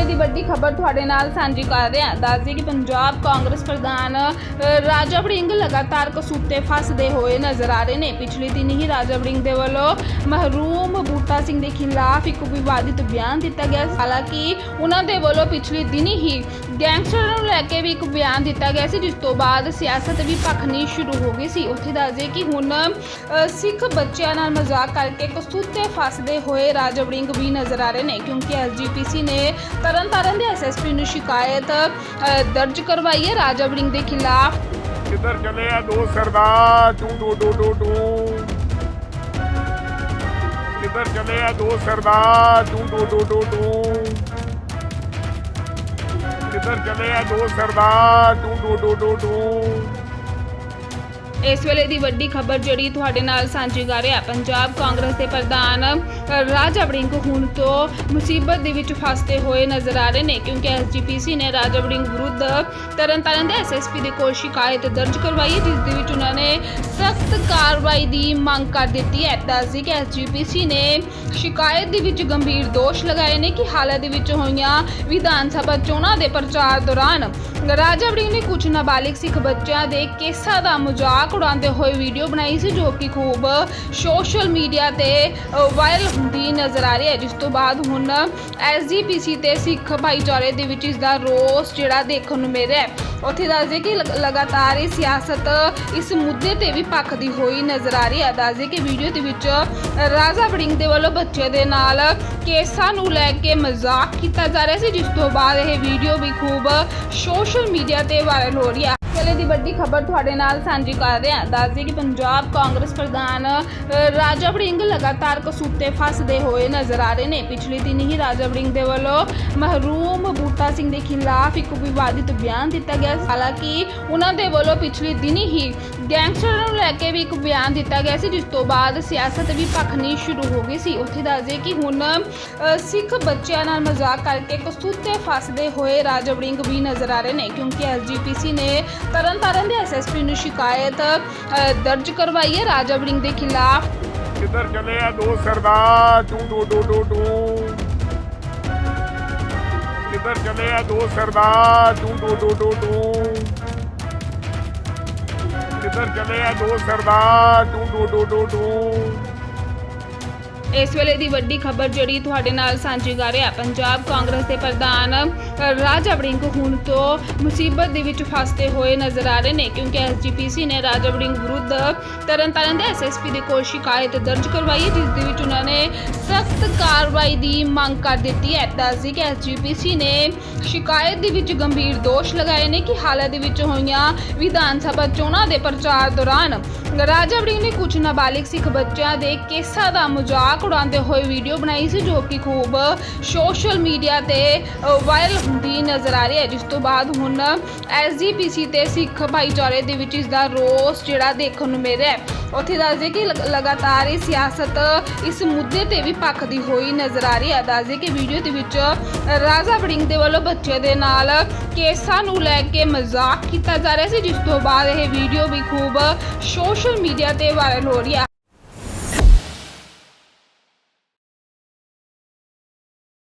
ਵੇਲੇ ਦੀ ਵੱਡੀ ਖਬਰ ਤੁਹਾਡੇ ਨਾਲ ਸਾਂਝੀ ਕਰ ਰਹੇ ਹਾਂ। ਦੱਸਦੇ ਕਿ ਪੰਜਾਬ ਕਾਂਗਰਸ ਪ੍ਰਧਾਨ ਰਾਜਾ ਵੜਿੰਗ ਲਗਾਤਾਰ ਕਸੂਤੇ ਫਸਦੇ ਹੋਏ ਨਜ਼ਰ ਆ ਰਹੇ ਨੇ। ਪਿਛਲੇ ਦਿਨ ਹੀ ਰਾਜਾ ਵੜਿੰਗ ਦੇ ਵੱਲੋਂ ਮਹਿਰੂਮ ਬੂਟਾ ਸਿੰਘ ਦੇ ਖਿਲਾਫ ਇੱਕ ਵਿਵਾਦਿਤ ਬਿਆਨ ਦਿੱਤਾ ਗਿਆ ਹਾਲਾਂਕਿ ਉਹਨਾਂ ਦੇ ਵੱਲੋਂ ਪਿਛਲੇ ਦਿਨ ਹੀ ਗੈਂਗਸਟਰਾਂ ਨੂੰ ਲੈ ਕੇ ਵੀ ਇੱਕ ਬਿਆਨ ਦਿੱਤਾ ਗਿਆ ਸੀ ਜਿਸ ਤੋਂ ਬਾਅਦ ਸਿਆਸਤ ਵੀ ਭਖਣੀ ਸ਼ੁਰੂ ਹੋ ਗਈ ਸੀ। ਉੱਥੇ ਦੱਸਦੇ ਕਿ ਹੁਣ ਅ, ਸਿੱਖ ਬੱਚਿਆਂ ਨਾਲ ਮਜ਼ਾਕ ਕਰਕੇ ਕਸੂਤੇ ਫਸਦੇ ਹੋਏ ਰਾਜਾ ਵੜਿੰਗ ਵੀ ਨਜ਼ਰ ਆ ਰਹੇ ਨੇ ਕਿਉਂਕਿ ਐਸਜੀਪੀਸੀ ਨੇ ਤਰਨਤਾਰਨ ਦੇ ਐਸਐਸਪੀ ਨੂੰ ਸ਼ਿਕਾਇਤ ਅ, ਦਰਜ ਕਰਵਾਈ ਹੈ ਰਾਜਾ ਵੜਿੰਗ ਦੇ ਖਿਲਾਫ। ਕਿੱਧਰ ਚੱਲੇ ਆ ਦੋ ਸਰਦਾਰ? ਟੂ ਟੂ ਟੂ ਟੂ ਟੂ ਕਿੱਧਰ ਚੱਲੇ ਆ ਦੋ ਸਰਦਾਰ? ਟੂ ਟੂ ਟੂ ਟੂ ਟੂ ਕਿੱਧਰ ਚੱਲੇ ਆ ਦੋ ਸਰਦਾਰ? ਟੂ ਟੂ ਟੂ ਟੂ ਟੂ ਇਸ ਵੇਲੇ ਦੀ ਵੱਡੀ ਖਬਰ ਜਿਹੜੀ ਤੁਹਾਡੇ ਨਾਲ ਸਾਂਝੀ ਕਰ ਰਿਹਾ ਪੰਜਾਬ ਕਾਂਗਰਸ ਦੇ ਪ੍ਰਧਾਨ ਰਾਜਾ ਵੜਿੰਗ ਹੁਣ ਤੋਂ ਮੁਸੀਬਤ ਦੇ ਵਿੱਚ ਫਸਦੇ ਹੋਏ ਨਜ਼ਰ ਆ ਰਹੇ ਨੇ ਕਿਉਂਕਿ ਐਸਜੀਪੀਸੀ ਨੇ ਰਾਜਾ ਵੜਿੰਗ ਵਿਰੁੱਧ ਤਰਨਤਾਰਨ ਦੇ ਐਸਐਸਪੀ ਦੇ ਕੋਲ ਸ਼ਿਕਾਇਤ ਦਰਜ ਕਰਵਾਈ ਹੈ ਜਿਸ ਦੇ ਵਿੱਚ ਉਹਨਾਂ ਨੇ ਸਖਤ ਕਾਰਵਾਈ ਦੀ ਮੰਗ ਕਰ ਦਿੱਤੀ ਹੈ। ਦੱਸਦੀ ਕਿ ਐਸਜੀਪੀਸੀ ਨੇ ਸ਼ਿਕਾਇਤ ਦੇ ਵਿੱਚ ਗੰਭੀਰ ਦੋਸ਼ ਲਗਾਏ ਨੇ ਕਿ ਹਾਲ ਦੇ ਵਿੱਚ ਹੋਈਆਂ ਵਿਧਾਨ ਸਭਾ ਚੋਣਾਂ ਦੇ ਪ੍ਰਚਾਰ ਦੌਰਾਨ ਰਾਜਾ ਵੜਿੰਗ ਨੇ ਕੁਝ ਨਾਬਾਲਿਗ ਸਿੱਖ ਬੱਚਿਆਂ ਦੇ ਕੇਸਾਂ ਦਾ ਮਜ਼ਾਕ ਉਡਾਉਂਦੇ ਹੋਏ ਵੀਡੀਓ ਬਣਾਈ ਸੀ, ਜੋ ਕਿ ਖੂਬ ਸੋਸ਼ਲ ਮੀਡੀਆ ਤੇ ਵਾਇਰਲ ਹੁੰਦੀ ਨਜ਼ਰ ਆ ਰਹੀ ਹੈ। ਜਿਸ ਤੋਂ ਬਾਅਦ ਹੁਣ ਐਸਜੀਪੀਸੀ ਤੇ ਸਿੱਖ ਭਾਈਚਾਰੇ ਦੇ ਵਿੱਚ ਇਸ ਦਾ ਰੋਸ ਜਿਹੜਾ ਦੇਖਣ ਨੂੰ ਮਿਲ ਰਿਹਾ ਹੈ। ਉੱਥੇ ਦੱਸਦੇ ਕਿ ਲਗ- ਲਗਾਤਾਰ ਇਹ ਸਿਆਸਤ ਇਸ ਮੁੱਦੇ ਤੇ ਵੀ ਭਖਦੀ ਹੋਈ ਨਜ਼ਰ ਆ ਰਹੀ ਹੈ। ਦੱਸਦੇ ਕਿ ਵੀਡੀਓ ਦੇ ਵਿੱਚ ਰਾਜਾ ਵੜਿੰਗ ਦੇ ਵੱਲੋਂ ਬੱਚੇ ਦੇ ਨਾਲ ਕੇਸਾਂ ਨੂੰ ਲੈ ਕੇ ਮਜ਼ਾਕ ਕੀਤਾ ਜਾ ਰਿਹਾ ਸੀ, ਜਿਸ ਤੋਂ ਬਾਅਦ ਇਹ ਵੀਡੀਓ ਵੀ ਖੂਬ ਸੋਸ਼ਲ ਮੀਡੀਆ ਤੇ ਵਾਇਰਲ ਹੋ ਰਹੀ ਹੈ। ਵੇਲੇ ਦੀ ਵੱਡੀ ਖਬਰ ਤੁਹਾਡੇ ਨਾਲ ਸਾਂਝੀ ਕਰ ਰਹੇ ਹਾਂ। ਦੱਸਦੇ ਕਿ ਪੰਜਾਬ ਕਾਂਗਰਸ ਪ੍ਰਧਾਨ ਰਾਜਾ ਵੜਿੰਗ ਲਗਾਤਾਰ ਕਸੂਤੇ ਫਸਦੇ ਹੋਏ ਨਜ਼ਰ ਆ ਰਹੇ ਨੇ। ਪਿਛਲੇ ਦਿਨ ਹੀ ਰਾਜਾ ਵੜਿੰਗ ਦੇ ਵੱਲੋਂ ਮਹਿਰੂਮ ਬੂਟਾ ਸਿੰਘ ਦੇ ਖਿਲਾਫ ਇੱਕ ਵਿਵਾਦਿਤ ਬਿਆਨ ਦਿੱਤਾ ਗਿਆ ਹਾਲਾਂਕਿ ਉਹਨਾਂ ਦੇ ਵੱਲੋਂ ਪਿਛਲੇ ਦਿਨ ਹੀ ਗੈਂਗਸਟਰਾਂ ਨੂੰ ਲੈ ਕੇ ਵੀ ਇੱਕ ਬਿਆਨ ਦਿੱਤਾ ਗਿਆ ਸੀ, ਜਿਸ ਤੋਂ ਬਾਅਦ ਸਿਆਸਤ ਵੀ ਭਖਣੀ ਸ਼ੁਰੂ ਹੋ ਗਈ ਸੀ। ਉੱਥੇ ਦੱਸਦੇ ਕਿ ਹੁਣ ਸਿੱਖ ਬੱਚਿਆਂ ਨਾਲ ਮਜ਼ਾਕ ਕਰਕੇ ਕਸੂਤੇ ਫਸਦੇ ਹੋਏ ਰਾਜਾ ਵੜਿੰਗ ਵੀ ਨਜ਼ਰ ਆ ਰਹੇ ਨੇ, ਕਿਉਂਕਿ ਐਸਜੀਪੀਸੀ ਨੇ ਤਰਨਤਾਰਨ ਦੇ ਐਸਐਸਪੀ ਨੂੰ ਸ਼ਿਕਾਇਤ ਅ, ਦਰਜ ਕਰਵਾਈ ਹੈ ਰਾਜਾ ਵੜਿੰਗ ਦੇ ਖਿਲਾਫ ਕਿੱਧਰ ਚੱਲੇ ਆ ਦੋ ਸਰਦਾਰ ਟੂ ਟੂ ਟੂ ਟੂ ਟੂ ਕਿੱਧਰ ਚੱਲੇ ਆ ਦੋ ਸਰਦਾਰ ਟੂ ਟੂ ਟੂ ਟੂ ਟੂ ਕਿੱਧਰ ਚੱਲੇ ਆ ਦੋ ਸਰਦਾਰ ਟੂ ਟੂ ਟੂ ਟੂ ਟੂ ਇਸ ਵੇਲੇ ਦੀ ਵੱਡੀ ਖਬਰ ਜਿਹੜੀ ਤੁਹਾਡੇ ਨਾਲ ਸਾਂਝੀ ਕਰ ਰਿਹਾ ਪੰਜਾਬ ਕਾਂਗਰਸ ਦੇ ਪ੍ਰਧਾਨ ਰਾਜਾ ਵੜਿੰਗ ਹੁਣ ਤੋਂ ਮੁਸੀਬਤ ਦੇ ਵਿੱਚ ਫਸਦੇ ਹੋਏ ਨਜ਼ਰ ਆ ਰਹੇ ਨੇ ਕਿਉਂਕਿ ਐਸਜੀਪੀਸੀ ਨੇ ਰਾਜਾ ਵੜਿੰਗ ਵਿਰੁੱਧ ਤਰਨਤਾਰਨ ਦੇ ਐਸਐਸਪੀ ਦੇ ਕੋਲ ਸ਼ਿਕਾਇਤ ਦਰਜ ਕਰਵਾਈ ਹੈ ਜਿਸ ਦੇ ਵਿੱਚ ਉਹਨਾਂ ਨੇ ਸਖਤ ਕਾਰਵਾਈ ਦੀ ਮੰਗ ਕਰ ਦਿੱਤੀ ਹੈ। ਦੱਸਦੀ ਕਿ ਐਸਜੀਪੀਸੀ ਨੇ ਸ਼ਿਕਾਇਤ ਦੇ ਵਿੱਚ ਗੰਭੀਰ ਦੋਸ਼ ਲਗਾਏ ਨੇ ਕਿ ਹਾਲਤ ਦੇ ਵਿੱਚ ਹੋਈਆਂ ਵਿਧਾਨ ਸਭਾ ਚੋਣਾਂ ਦੇ ਪ੍ਰਚਾਰ ਦੌਰਾਨ ਰਾਜਾ ਵੜਿੰਗ ਨੇ ਕੁਝ ਨਾਬਾਲਿਗ ਸਿੱਖ ਬੱਚਿਆਂ ਦੇ ਕੇਸਾਂ ਦਾ ਮਜ਼ਾਕ ਉਡਾਉਂਦੇ ਹੋਏ ਵੀਡੀਓ ਬਣਾਈ ਸੀ ਜੋ ਕਿ ਖੂਬ ਸੋਸ਼ਲ ਮੀਡੀਆ ਤੇ ਵਾਇਰਲ ਹੁੰਦੀ ਨਜ਼ਰ ਆ ਰਹੀ ਹੈ। ਜਿਸ ਤੋਂ ਬਾਅਦ ਹੁਣ ਐਸਜੀਪੀਸੀ ਤੇ ਸਿੱਖ ਭਾਈਚਾਰੇ ਦੇ ਵਿੱਚ ਇਸ ਦਾ ਰੋਸ ਜਿਹੜਾ ਦੇਖਣ ਨੂੰ ਮਿਲ ਰਿਹਾ ਹੈ। ਉੱਥੇ ਦੱਸਦੇ ਕਿ ਲਗਾਤਾਰ ਇਹ ਸਿਆਸਤ ਇਸ ਮੁੱਦੇ ਤੇ ਵੀ ਭਖਦੀ ਹੋਈ ਨਜ਼ਰ ਆ ਰਹੀ ਹੈ। ਦੱਸਦੇ ਕਿ ਵੀਡੀਓ ਦੇ ਵਿੱਚ ਰਾਜਾ ਵੜਿੰਗ ਦੇ ਵੱਲੋਂ ਬੱਚੇ ਦੇ ਨਾਲ ਕੇਸਾਂ ਨੂੰ ਲੈ ਕੇ ਮਜ਼ਾਕ ਕੀਤਾ ਜਾ ਰਿਹਾ ਸੀ। ਜਿਸ ਤੋਂ ਬਾਅਦ ਇਹ ਵੀਡੀਓ ਵੀ ਖੂਬ ਸੋਸ਼ਲ ਮੀਡੀਆ ਤੇ ਵਾਇਰਲ ਹੋ ਰਹੀ ਹੈ।